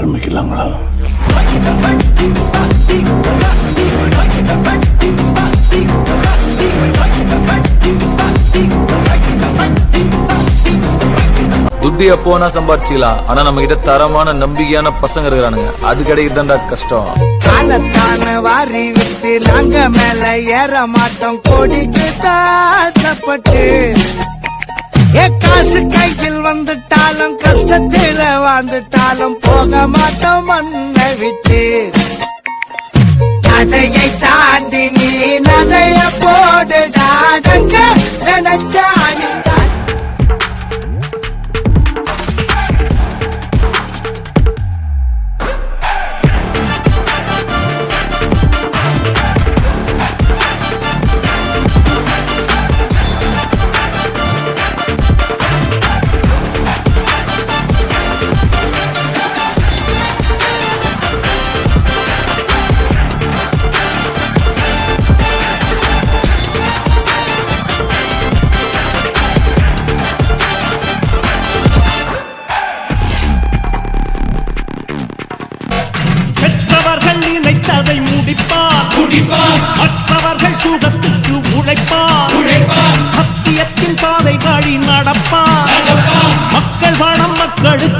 ஆரம்பிக்கலாங்களா? துட்டிய போனா சம்பாதிச்சிக்கலாம் ஆனா நம்ம கிட்ட தரமான நம்பிக்கையான பசங்க இருக்கிறானுங்க. அது கிடைக்குதுதான்டா கஷ்டம். காலத்தான வாரி விட்டு நாங்க மேல ஏற மாட்டோம். கோடிக்கு தாசப்பட்டு ஏ காசு கையில் வந்துட்டாலும் கஷ்டத்துல போக மாட்டோம் மண்ணை விட்டு. தடையை தாண்டி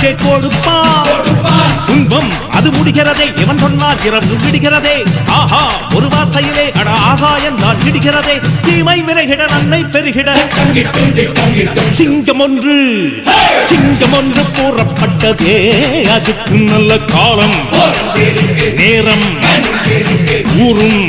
மக்களுக்கு கொடுப்பான் துன்பம் அது முடிகிறதே. எவன் சொன்னால் இரவு விடுகிறதே. ஆஹா ஒரு வார்த்தையிலே அட ஆகா என்றால் விடுகிறதே. தீமை விலகிட நன்மை பெருகிட. சிங்கம் ஒன்று சிங்கம் ஒன்று கூறப்பட்டதே. அதுக்கு நல்ல காலம் நேரம் ஊரும்.